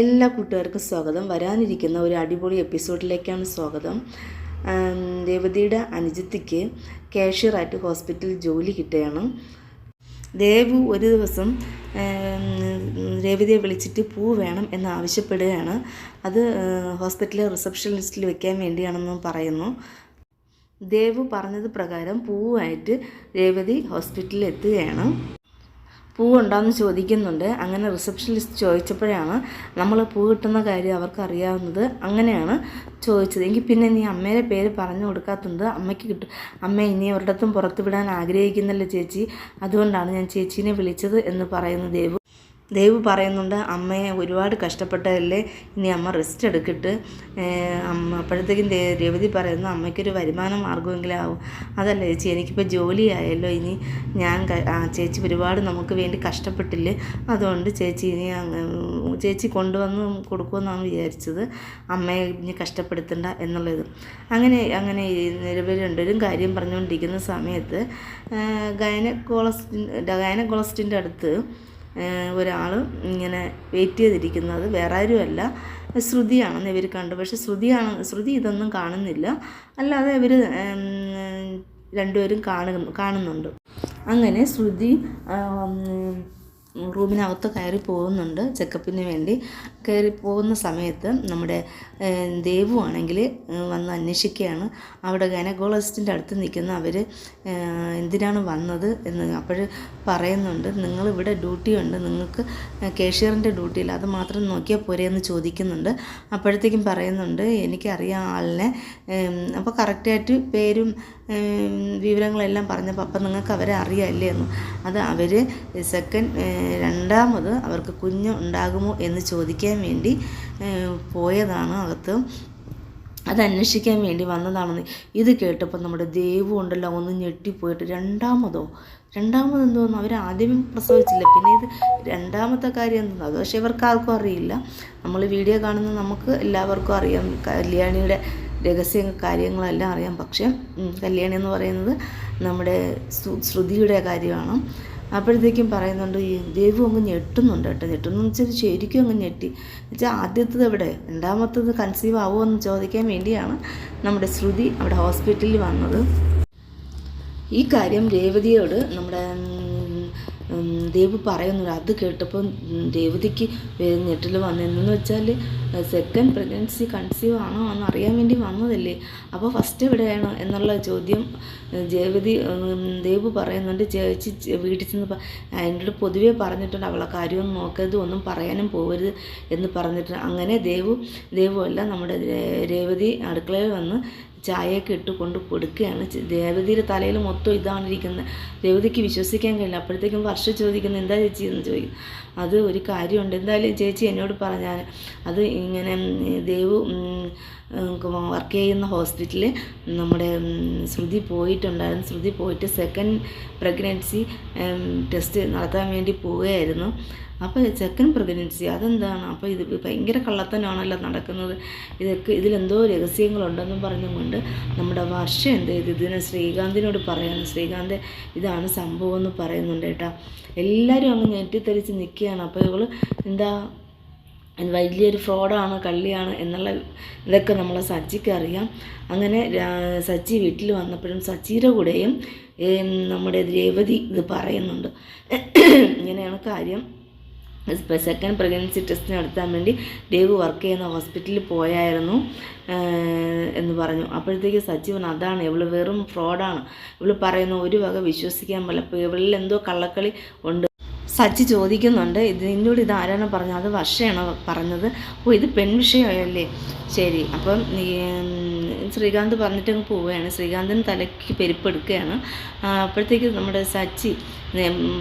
എല്ലാ കൂട്ടുകാർക്കും സ്വാഗതം. വരാനിരിക്കുന്ന ഒരു അടിപൊളി എപ്പിസോഡിലേക്കാണ് സ്വാഗതം. രേവതിയുടെ അനുജത്തിക്ക് കാഷ്യറായിട്ട് ഹോസ്പിറ്റലിൽ ജോലി കിട്ടുകയാണ്. ദേവു ഒരു ദിവസം രേവതിയെ വിളിച്ചിട്ട് പൂ വേണം എന്ന് ആവശ്യപ്പെടുകയാണ്. അത് ഹോസ്പിറ്റലിലെ റിസപ്ഷനിസ്റ്റിൽ വെക്കാൻ വേണ്ടിയാണെന്നും പറയുന്നു. ദേവു പറഞ്ഞത് പ്രകാരം പൂവായിട്ട് രേവതി ഹോസ്പിറ്റലിൽ എത്തുകയാണ്. പൂവുണ്ടോയെന്ന് ചോദിക്കുന്നുണ്ട്. അങ്ങനെ റിസപ്ഷനിസ്റ്റ് ചോദിച്ചപ്പോഴാണ് നമ്മൾ പൂ കിട്ടുന്ന കാര്യം അവർക്ക് അറിയാവുന്നത് അങ്ങനെയാണ് ചോദിച്ചത്. എങ്കിൽ പിന്നെ നീ അമ്മയുടെ പേര് പറഞ്ഞു കൊടുക്കാത്തത് അമ്മയ്ക്ക് കിട്ടും അമ്മ ഇനി ഒരിടത്തും പുറത്തു വിടാൻ ആഗ്രഹിക്കുന്നില്ല ചേച്ചി. അതുകൊണ്ടാണ് ഞാൻ ചേച്ചീനെ വിളിച്ചത് എന്ന് പറയുന്നു ദേവു. ദേവ് പറയുന്നുണ്ട് അമ്മയെ ഒരുപാട് കഷ്ടപ്പെട്ടതല്ലേ? ഇനി അമ്മ റെസ്റ്റ് എടുക്കിട്ട്. അമ്മ അപ്പോഴത്തേക്കും രവതി പറയുന്നു അമ്മയ്ക്കൊരു വരുമാന മാർഗമെങ്കിലും ആവും. അതല്ല ചേച്ചി എനിക്കിപ്പോൾ ജോലിയായല്ലോ ഇനി. ഞാൻ ചേച്ചി ഒരുപാട് നമുക്ക് വേണ്ടി കഷ്ടപ്പെട്ടില്ലേ? അതുകൊണ്ട് ചേച്ചി ഇനി ചേച്ചി കൊണ്ടുവന്ന് കൊടുക്കുമെന്നാണ് വിചാരിച്ചത്. അമ്മയെ ഇനി കഷ്ടപ്പെടുത്തണ്ട എന്നുള്ളത്. അങ്ങനെ അങ്ങനെ നിരവധി രണ്ടുപേരും കാര്യം പറഞ്ഞുകൊണ്ടിരിക്കുന്ന സമയത്ത് ഗൈനക്കോളസ്റ്റിൻ ഗൈനക്കോളസ്റ്റിന്റെ അടുത്ത് ഒരാൾ ഇങ്ങനെ വെയിറ്റ് ചെയ്തിരിക്കുന്നത് വേറെ ആരുമല്ല ശ്രുതിയാണെന്ന് ഇവർ കണ്ടു. പക്ഷെ ശ്രുതിയാണ് ശ്രുതി ഇതൊന്നും കാണുന്നില്ല. അല്ലാതെ ഇവർ രണ്ടുപേരും കാണുന്നു കാണുന്നുണ്ട്. അങ്ങനെ ശ്രുതി റൂമിനകത്ത് കയറി പോകുന്നുണ്ട് ചെക്കപ്പിന് വേണ്ടി. കയറി പോകുന്ന സമയത്ത് നമ്മുടെ ദേവുവാണെങ്കിൽ വന്ന് അന്വേഷിക്കുകയാണ്. അവിടെ ഗൈനക്കോളജിസ്റ്റിന്റെ അടുത്ത് നിൽക്കുന്ന അവർ എന്തിനാണ് വന്നത് എന്ന് അപ്പോൾ പറയുന്നുണ്ട്. നിങ്ങൾ ഇവിടെ ഡ്യൂട്ടി ഉണ്ട്. നിങ്ങൾക്ക് കേഷ്യറിന്റെ ഡ്യൂട്ടിയിൽ അത് മാത്രം നോക്കിയാൽ പോരെ എന്ന് ചോദിക്കുന്നുണ്ട്. അപ്പോഴത്തേക്കും പറയുന്നുണ്ട് എനിക്കറിയാം ആളിനെ. അപ്പോൾ കറക്റ്റായിട്ട് പേരും വിവരങ്ങളെല്ലാം പറഞ്ഞപ്പോൾ അപ്പം നിങ്ങൾക്ക് അവരെ അറിയാമല്ലേ എന്ന്. അത് അവർ സെക്കൻഡ് രണ്ടാമത് അവർക്ക് കുഞ്ഞ് ഉണ്ടാകുമോ എന്ന് ചോദിക്കാൻ വേണ്ടി പോയതാണ് അകത്ത്. അത് അന്വേഷിക്കാൻ വേണ്ടി വന്നതാണെന്ന് ഇത് കേട്ടപ്പോൾ നമ്മുടെ ദൈവം ഉണ്ടല്ലോ ഒന്ന് ഞെട്ടിപ്പോയിട്ട് രണ്ടാമതോ? രണ്ടാമത് എന്തോന്നു? അവർ ആദ്യം പ്രസവിച്ചില്ല. പിന്നെ ഇത് രണ്ടാമത്തെ കാര്യം എന്തോ അത് പക്ഷേ ഇവർക്ക് ആർക്കും അറിയില്ല. നമ്മൾ വീഡിയോ കാണുന്ന നമുക്ക് എല്ലാവർക്കും അറിയാം. കല്യാണിയുടെ രഹസ്യ കാര്യങ്ങളെല്ലാം അറിയാം. പക്ഷേ കല്യാണി എന്ന് പറയുന്നത് നമ്മുടെ ശ്രുതിയുടെ കാര്യമാണ്. അപ്പോഴത്തേക്കും പറയുന്നുണ്ട് ഈ ദൈവം അങ്ങ് ഞെട്ടുന്നുണ്ട് കേട്ടോ. ഞെട്ടുന്നു വെച്ചാൽ ശരിക്കും അങ്ങ് ഞെട്ടി. വെച്ചാൽ ആദ്യത്തത് എവിടെ? രണ്ടാമത്തത് കൺസീവ് ആവുമോ എന്ന് ചോദിക്കാൻ വേണ്ടിയാണ് നമ്മുടെ ശ്രുതി അവിടെ ഹോസ്പിറ്റലിൽ വന്നത്. ഈ കാര്യം രേവതിയോട് നമ്മുടെ ദേവ് പറയുന്നുണ്ട് അത് കേട്ടപ്പോൾ രേവതിക്ക് ഞെട്ടിൽ വന്നതെന്ന് വെച്ചാൽ സെക്കൻഡ് പ്രഗ്നൻസി കൺസീവ് ആണോ എന്ന് അറിയാൻ വേണ്ടി വന്നതല്ലേ? അപ്പോൾ ഫസ്റ്റ് എവിടെയാണ്? എന്നുള്ള ചോദ്യം രേവതി ദേവ് പറയുന്നുണ്ട്. ചേച്ചി വീട്ടിൽ ചെന്ന് എന്നോട് പൊതുവേ പറഞ്ഞിട്ടുണ്ട് അവളെ കാര്യമൊന്നും നോക്കരുത് ഒന്നും പറയാനും പോകരുത് എന്ന് പറഞ്ഞിട്ടുണ്ട് അങ്ങനെ ദേവു ദേവുമല്ല നമ്മുടെ രേവതി അടുക്കളയിൽ വന്ന് ചായയൊക്കെ ഇട്ട് കൊണ്ട് കൊടുക്കുകയാണ് രേവതിയുടെ തലയിൽ മൊത്തം ഇതാണ് ഇരിക്കുന്നത്. രേവതിക്ക് വിശ്വസിക്കാൻ കഴിയില്ല. അപ്പോഴത്തേക്കും വർഷ ചോദിക്കുന്നത് എന്താ ചേച്ചി? എന്ന് ചോദിക്കും അത് ഒരു കാര്യമുണ്ട്. എന്തായാലും ചേച്ചി എന്നോട് പറഞ്ഞാൽ അത് ഇങ്ങനെ ദേവ് വർക്ക് ചെയ്യുന്ന ഹോസ്പിറ്റലിൽ നമ്മുടെ ശ്രുതി പോയിട്ടുണ്ടായിരുന്നു. ശ്രുതി പോയിട്ട് സെക്കൻഡ് പ്രഗ്നൻസി ടെസ്റ്റ് നടത്താൻ വേണ്ടി പോവുകയായിരുന്നു. അപ്പോൾ ചെക്കൻ പ്രഗ്നൻസി അതെന്താണ്? അപ്പോൾ ഇത് ഭയങ്കര കള്ളത്തനാണല്ലോ നടക്കുന്നത്. ഇതൊക്കെ ഇതിലെന്തോ രഹസ്യങ്ങളുണ്ടെന്നും പറഞ്ഞുകൊണ്ട് നമ്മുടെ വർഷം എന്ത് ചെയ്ത്? ഇതിനെ ശ്രീകാന്തിനോട് പറയാണ്. ശ്രീകാന്ത് ഇതാണ് സംഭവം എന്ന് പറയുന്നുണ്ട് കേട്ടോ. എല്ലാവരും അങ്ങ് ഞെട്ടിത്തെറിച്ച് നിൽക്കുകയാണ് അപ്പോൾ ഇവൾ എന്താ? വലിയൊരു ഫ്രോഡാണ് കള്ളിയാണ് എന്നുള്ള ഇതൊക്കെ നമ്മളെ സച്ചിക്ക് അറിയാം. അങ്ങനെ സച്ചി വീട്ടിൽ വന്നപ്പോഴും സച്ചിയുടെ കൂടെയും നമ്മുടെ രേവതി ഇത് പറയുന്നുണ്ട്. ഇങ്ങനെയാണ് കാര്യം. സെക്കൻഡ് പ്രഗ്നൻസി ടെസ്റ്റ് നടത്താൻ വേണ്ടി ദേവ് വർക്ക് ചെയ്യുന്ന ഹോസ്പിറ്റലിൽ പോയായിരുന്നു എന്ന് പറഞ്ഞു. അപ്പോഴത്തേക്ക് സജീവൻ അതാണ് ഇവൾ വെറും ഫ്രോഡാണ് ഇവൾ പറയുന്ന ഒരു വക വിശ്വസിക്കാൻ പറ്റില്ല. അപ്പോൾ ഇവളിൽ എന്തോ കള്ളക്കളി ഉണ്ട്. സച്ചി ചോദിക്കുന്നുണ്ട് ഇത് എന്നോട് ഇത് ആരാണ് പറഞ്ഞത്? അത് വർഷയാണ് പറഞ്ഞത്? ഓ ഇത് പെൺവിഷയമല്ലേ? ശരി അപ്പം ശ്രീകാന്ത് പറഞ്ഞിട്ട് അങ്ങ് പോവുകയാണ്. ശ്രീകാന്തിന് തലയ്ക്ക് പെരുപ്പെടുക്കുകയാണ്. അപ്പോഴത്തേക്ക് നമ്മുടെ സച്ചി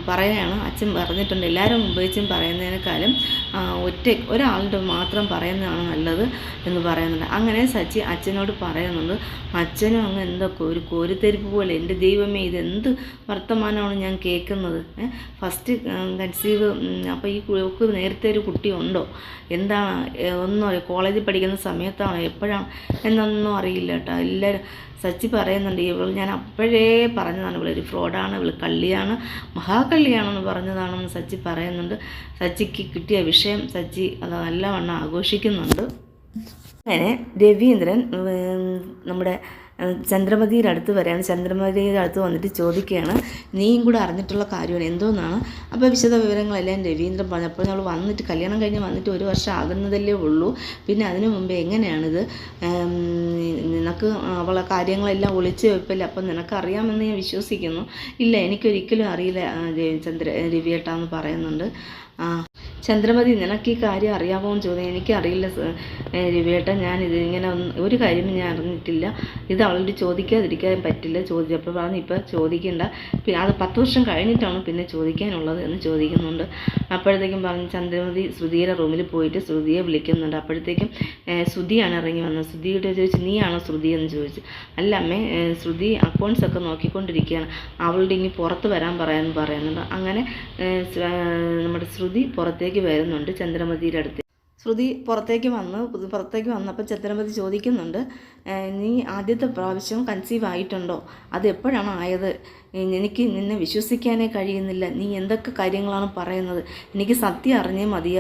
പറയുകയാണ് അച്ഛൻ പറഞ്ഞിട്ടുണ്ട് എല്ലാവരും ഉപയോഗിച്ചും പറയുന്നതിനേക്കാളും ഒറ്റ ഒരാളുടെ മാത്രം പറയുന്നതാണ് നല്ലത് എന്ന് പറയുന്നുണ്ട്. അങ്ങനെ സച്ചി അച്ഛനോട് പറയുന്നുണ്ട് അച്ഛനും അങ്ങ് എന്തൊക്കെ ഒരു കോരിത്തെരിപ്പ് പോലെ എന്റെ ദൈവമേ ഇത് എന്ത് വർത്തമാനമാണ് ഞാൻ കേൾക്കുന്നത്? ഫസ്റ്റ് കൺസീവ് അപ്പോൾ ഈ കുക്ക് നേരത്തെ ഒരു കുട്ടി ഉണ്ടോ എന്താണ് ഒന്നും കോളേജിൽ പഠിക്കുന്ന സമയത്താണോ എപ്പോഴാണ് എന്നൊന്നും അറിയില്ല കേട്ടോ എല്ലാവരും സച്ചി പറയുന്നുണ്ട് ഇവൾ ഞാൻ അപ്പോഴേ പറഞ്ഞതാണ് ഇവളൊരു ഫ്രോഡാണ് ഇവൾ കള്ളിയാണ് മഹാകള്ളിയാണെന്ന് പറഞ്ഞതാണെന്ന് സച്ചി പറയുന്നുണ്ട്. സച്ചിക്ക് കിട്ടിയ വിഷയം സച്ചി അത് നല്ലവണ്ണം ആഘോഷിക്കുന്നുണ്ട്. അങ്ങനെ രവീന്ദ്രൻ നമ്മുടെ ചന്ദ്രമതിയുടെ അടുത്ത് വരെയാണ്. ചന്ദ്രമതിയുടെ അടുത്ത് വന്നിട്ട് ചോദിക്കുകയാണ്. നീയും കൂടെ അറിഞ്ഞിട്ടുള്ള കാര്യമാണ്. എന്തോന്നാണ്? അപ്പോൾ വിശദ വിവരങ്ങളെല്ലാം രവീന്ദ്രൻ പറഞ്ഞപ്പോൾ നമ്മൾ വന്നിട്ട് കല്യാണം കഴിഞ്ഞ് വന്നിട്ട് ഒരു വർഷം ആകുന്നതല്ലേ ഉള്ളൂ. പിന്നെ അതിനു മുമ്പേ എങ്ങനെയാണിത്? നിനക്ക് അവളെ കാര്യങ്ങളെല്ലാം ഒളിച്ച് വെപ്പല്ലേ. അപ്പം നിനക്കറിയാമെന്ന് ഞാൻ വിശ്വസിക്കുന്നു. ഇല്ല എനിക്കൊരിക്കലും അറിയില്ല ചന്ദ്ര രവിയേട്ടാന്ന് പറയുന്നുണ്ട്. ചന്ദ്രമതി നിനക്ക് ഈ കാര്യം അറിയാമോ എന്ന് ചോദിച്ചു. എനിക്കറിയില്ല രവിയേട്ട ഞാൻ ഇത് ഇങ്ങനെ ഒരു കാര്യം ഞാൻ അറിഞ്ഞിട്ടില്ല. ഇത് അവളോട് ചോദിക്കാതിരിക്കാൻ പറ്റില്ല ചോദിച്ചപ്പോൾ പറഞ്ഞു ഇപ്പം ചോദിക്കേണ്ട. പിന്നെ അത് പത്ത് വർഷം കഴിഞ്ഞിട്ടാണ് പിന്നെ ചോദിക്കാനുള്ളത് എന്ന് ചോദിക്കുന്നുണ്ട്. അപ്പോഴത്തേക്കും പറഞ്ഞു ചന്ദ്രമതി ശ്രുതിയുടെ റൂമിൽ പോയിട്ട് ശ്രുതിയെ വിളിക്കുന്നുണ്ട്. അപ്പോഴത്തേക്കും ശ്രുതിയാണ് ഇറങ്ങി വന്നത്. ശ്രുതിയോട് ചോദിച്ചു നീയാണോ ശ്രുതി? എന്ന് ചോദിച്ചു. അല്ല അമ്മേ ശ്രുതി അക്കൗണ്ട്സ് ഒക്കെ നോക്കിക്കൊണ്ടിരിക്കുകയാണ്. അവളുടെ ഇനി പുറത്ത് വരാൻ പറയാൻ പറയുന്നുണ്ട്. അങ്ങനെ നമ്മുടെ ശ്രുതി പുറത്തേക്ക് വരുന്നുണ്ട് ചന്ദ്രമതിയുടെ അടുത്ത് ശ്രുതി പുറത്തേക്ക് വന്ന് പുറത്തേക്ക് വന്നപ്പോൾ ചന്ദ്രമതി ചോദിക്കുന്നുണ്ട് നീ ആദ്യത്തെ പ്രാവശ്യം കൺസീവ് ആയിട്ടുണ്ടോ? അത് എപ്പോഴാണ് ആയത്? എനിക്ക് നിന്നെ വിശ്വസിക്കാനേ കഴിയുന്നില്ല. നീ എന്തൊക്കെ കാര്യങ്ങളാണ് പറയുന്നത്? എനിക്ക് സത്യം അറിഞ്ഞേ മതിയാ